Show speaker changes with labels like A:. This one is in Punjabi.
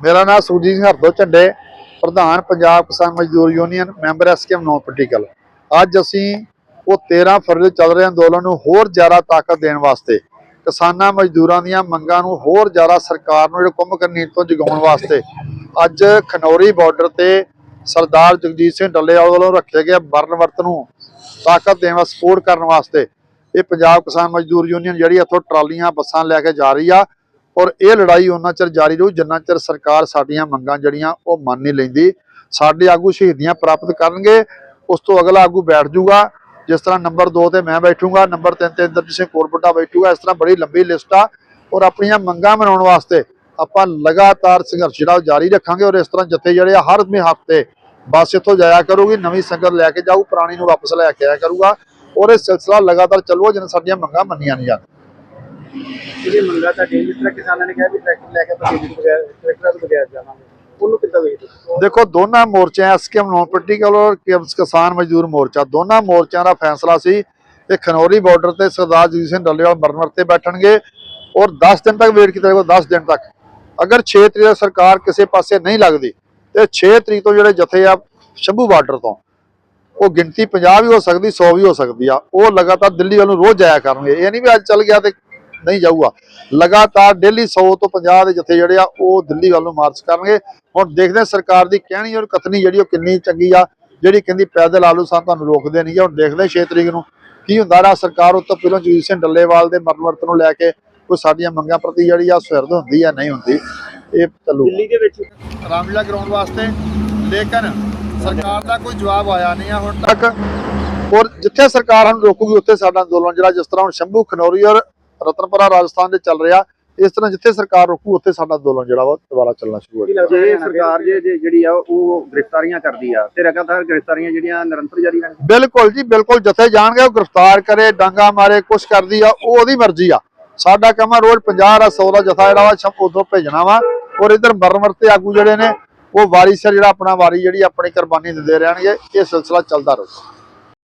A: ਮੇਰਾ ਨਾਮ ਸੁਰਜੀਤ ਸਿੰਘ ਹਰਦੋ ਝੰਡੇ, ਪ੍ਰਧਾਨ ਪੰਜਾਬ ਕਿਸਾਨ ਮਜ਼ਦੂਰ union, member SKM non political. ਅੱਜ ਅਸੀਂ ਉਹ 13 ਫਰਵਰੀ ਚੱਲ ਰਹੇ ਅੰਦੋਲਨ ਨੂੰ ਹੋਰ ਜ਼ਿਆਦਾ ਤਾਕਤ ਦੇਣ ਵਾਸਤੇ, ਕਿਸਾਨਾਂ ਮਜ਼ਦੂਰਾਂ ਦੀਆਂ ਮੰਗਾਂ ਨੂੰ ਹੋਰ ਜ਼ਿਆਦਾ ਸਰਕਾਰ ਨੂੰ ਜਿਹੜੇ ਕੁੰਭਕਰਨ ਨੀਤੀ ਤੋਂ ਜਗਾਉਣ ਵਾਸਤੇ, ਅੱਜ ਖਨੌਰੀ ਬਾਰਡਰ ਤੇ ਸਰਦਾਰ ਜਗਜੀਤ ਸਿੰਘ ਡੱਲੇਵਾਲ ਵੱਲੋਂ ਰੱਖੇ ਗਏ ਬਰਨ ਵਰਤ ਨੂੰ ਤਾਕਤ ਦੇਣ ਵਾਸਤੇ ਸਪੋਰਟ ਕਰਨ ਵਾਸਤੇ, ਇਹ ਪੰਜਾਬ ਕਿਸਾਨ ਮਜ਼ਦੂਰ ਯੂਨੀਅਨ ਜਿਹੜੀ ਇੱਥੋਂ ਟਰਾਲੀਆਂ, ਬੱਸਾਂ ਲੈ ਕੇ ਜਾ ਰਹੀ ਆ ਔਰ ਇਹ ਲੜਾਈ ਉਹਨਾਂ ਚਿਰ ਜਾਰੀ ਰਹੂ, ਜਿੰਨਾ ਚਿਰ ਸਰਕਾਰ ਸਾਡੀਆਂ ਮੰਗਾਂ ਜਿਹੜੀਆਂ ਉਹ ਮੰਨ ਨਹੀਂ ਲੈਂਦੀ, ਸਾਡੇ ਆਗੂ ਸ਼ਹੀਦੀਆਂ ਪ੍ਰਾਪਤ ਕਰਨਗੇ, ਉਸ ਤੋਂ ਅਗਲਾ ਆਗੂ ਬੈਠ ਜਾਊਗਾ। ਜਿਸ ਤਰ੍ਹਾਂ ਨੰਬਰ 2 ਤੇ ਮੈਂ ਬੈਠੂਗਾ, ਨੰਬਰ 3 ਤੇ ਇੰਦਰਜੀਤ ਸਿੰਘ ਕੋਰਪਟਾ ਬੈਠੂਗਾ, ਇਸ ਤਰ੍ਹਾਂ ਬੜੀ ਲੰਬੀ ਲਿਸਟ ਆ। ਔਰ ਆਪਣੀਆਂ ਮੰਗਾਂ ਮਨਾਉਣ ਵਾਸਤੇ ਆਪਾਂ ਲਗਾਤਾਰ ਸੰਘਰਸ਼ ਜਿਹੜਾ ਜਾਰੀ ਰੱਖਾਂਗੇ ਔਰ ਇਸ ਤਰ੍ਹਾਂ ਜੱਥੇ ਜਿਹੜੇ ਆ, ਹਰ ਹਫ਼ਤੇ ਬੱਸ ਇੱਥੋਂ ਜਾਇਆ ਕਰੂਗੀ, ਨਵੀਂ ਸੰਗਤ ਲੈ ਕੇ ਜਾਊ, ਪੁਰਾਣੀ ਨੂੰ ਵਾਪਸ ਲੈ ਕੇ ਆਇਆ ਕਰੂਗਾ। ਔਰ ਇਹ ਸਿਲਸਿਲਾ ਲਗਾਤਾਰ ਚੱਲੂਗਾ, ਜਿੰਨਾ ਸਾਡੀਆਂ ਮੰਗਾਂ ਮੰਨੀਆਂ ਨਹੀਂ ਜਾਂਦੀਆਂ।
B: ਜਿਹੜੀ ਮੰਗਾ ਤਾਂ ਜਿਸ ਤਰ੍ਹਾਂ ਕਿਸਾਨਾਂ ਨੇ ਕਿਹਾ ਵੀ ਟਰੈਕਟਰ ਲੈ ਕੇ ਆਪਾਂ ਬਗੈਰ ਟਰੈਕਟਰਾਂ ਤੋਂ ਬਗੈਰ ਜਾਵਾਂਗੇ। ਉਹਨੂੰ ਕਿੱਦਾਂ ਵੇਖਦੇ
A: ਦੇਖੋ, ਦੋਨਾਂ ਮੋਰਚਿਆਂ, ਐਸਕੇਐਮ ਨੌਨ ਪੋਲੀਟੀਕਲ ਔਰ ਕਿਸਾਨ ਮਜ਼ਦੂਰ ਮੋਰਚਾ, ਦੋਨਾਂ ਮੋਰਚਿਆਂ ਦਾ ਫੈਸਲਾ ਸੀ ਕਿ ਖਨੌਰੀ ਬਾਰਡਰ ਤੇ ਸਰਦਾਰ ਜਗਜੀਤ ਸਿੰਘ ਡੱਲੇਵਾਲ ਮਰਨ ਵਰਤੇ ਬੈਠਣਗੇ ਔਰ 10 ਦਿਨ ਤੱਕ ਵੇਟ ਕੀਤਾ ਜਾਏਗਾ 10 ਦਿਨ ਤੱਕ। ਅਗਰ 6 ਤਰੀਕ ਦਾ ਸਰਕਾਰ ਕਿਸੇ ਪਾਸੇ ਨਹੀਂ ਲੱਗਦੀ, ਤੇ 6 ਤਰੀਕ ਤੋਂ ਜਿਹੜੇ ਜਥੇ ਆ ਸ਼ੰਭੂ ਬਾਰਡਰ ਤੋਂ, ਉਹ ਗਿਣਤੀ 50 ਵੀ ਹੋ ਸਕਦੀ 100 ਵੀ ਹੋ ਸਕਦੀ ਆ। ਉਹ ਲਗਾਤਾਰ ਦਿੱਲੀ ਵੱਲ ਨੂੰ ਰੋਜ਼ ਜਾਇਆ ਕਰਨਗੇ। ਇਹ ਨਹੀਂ ਵੀ ਅੱਜ ਚੱਲ ਗਿਆ ਤੇ ਨਹੀਂ ਜਾਊਗਾ। ਲਗਾਤਾਰ ਡੇਲੀ 100 ਤੋਂ 50 ਦੇ ਜਥੇ ਜਿਹੜੇ ਆ ਉਹ ਦਿੱਲੀ ਵੱਲ ਨੂੰ ਮਾਰਚ ਕਰਨਗੇ। ਹੁਣ ਦੇਖਦੇ ਸਰਕਾਰ ਦੀ ਕਹਿਣੀ ਔਰ ਕਥਨੀ ਜਿਹੜੀ ਉਹ ਕਿੰਨੀ ਚੰਗੀ ਆ। ਜਿਹੜੀ ਕਹਿੰਦੀ ਪੈਦਲ ਆਲੂ ਸਾਂ ਤੁਹਾਨੂੰ ਰੋਕਦੇ ਨਹੀਂ ਹੁਣ ਦੇਖਦੇ ਹਾਂ 6 ਤਰੀਕ ਨੂੰ ਕੀ ਹੁੰਦਾ। ਰਾ ਸਰਕਾਰ ਉਹ ਤੋਂ ਪਹਿਲਾਂ ਜਗਜੀਤ ਸਿੰਘ ਡੱਲੇਵਾਲ ਦੇ ਮਰਨ ਵਰਤ ਨੂੰ ਲੈ ਕੇ ਕੋਈ ਸਾਡੀਆਂ ਮੰਗਾਂ ਪ੍ਰਤੀ ਜਿਹੜੀ ਆ ਸੁਹਿਰਦ ਹੁੰਦੀ ਆ ਨਹੀਂ ਹੁੰਦੀ। ਇਹ ਚੱਲੂ।
B: ਦਿੱਲੀ ਦੇ ਵਿੱਚ
A: ਰਾਮਲੀਲਾ ਗਰਾਊਂਡ ਵਾਸਤੇ ਲੇਕਿਨ ਸਰਕਾਰ ਦਾ ਕੋਈ ਜਵਾਬ ਆਇਆ ਨਹੀਂ ਆ ਹੁਣ ਤੱਕ। ਔਰ ਜਿੱਥੇ ਸਰਕਾਰ ਸਾਨੂੰ ਰੋਕੂਗੀ ਉੱਥੇ ਸਾਡਾ ਅੰਦੋਲਨ ਜਿਹੜਾ ਜਿਸ ਤਰ੍ਹਾਂ ਹੁਣ ਸ਼ੰਭੂ ਖਨੌਰੀ ਔਰ ਰਤਨਪੁਰਾ ਰਾਜਸਥਾਨ ਦੇ ਚੱਲ ਰਿਹਾ। ਇਸ ਤਰ੍ਹਾਂ ਜਿੱਥੇ ਸਰਕਾਰ ਰੋਕੂ ਉੱਥੇ ਸਾਡਾ ਅੰਦੋਲਨ ਜਿਹੜਾ ਵਾ ਦੁਬਾਰਾ ਚੱਲਣਾ ਸ਼ੁਰੂ ਹੋ
B: ਲੱਗਦਾ ਜੇ ਸਰਕਾਰ ਜੇ ਜਿਹੜੀ ਆ ਉਹ ਗ੍ਰਿਫਤਾਰੀਆਂ ਕਰਦੀ ਆ ਤੇ ਲਗਾਤਾਰ ਗ੍ਰਿਫਤਾਰੀਆਂ ਜਿਹੜੀਆਂ ਨਿਰੰਤਰ ਜਾਰੀ ਰਹਿਣਗੀਆਂ।
A: ਬਿਲਕੁਲ ਜੀ ਬਿਲਕੁਲ ਜਿੱਥੇ ਜਾਣਗੇ ਉਹ ਗ੍ਰਿਫਤਾਰ ਕਰੇ ਡਾਂਗਾ ਮਾਰੇ ਕੁਛ ਕਰਦੀ ਆ ਉਹ ਉਹਦੀ ਮਰਜ਼ੀ ਆ। ਸਾਡਾ ਕੰਮ ਆ ਰੋਜ਼ 50 ਦਾ 100 ਦਾ ਜਥਾ ਜਿਹੜਾ ਵਾ ਸ਼ੰਭੂ ਉਦੋਂ ਭੇਜਣਾ ਵਾ ਔਰ ਇਧਰ ਮਰਨ ਵਰਤੇ ਆਗੂ ਜਿਹੜੇ ਨੇ ਉਹ ਵਾਰੀ ਸਿਰ ਜਿਹੜਾ ਆਪਣਾ ਵਾਰੀ ਜਿਹੜੀ ਆਪਣੀ ਕੁਰਬਾਨੀ ਦਿੰਦੇ ਰਹਿਣਗੇ ਇਹ ਸਿਲਸਿਲਾ ਚੱਲਦਾ ਰਹੂ।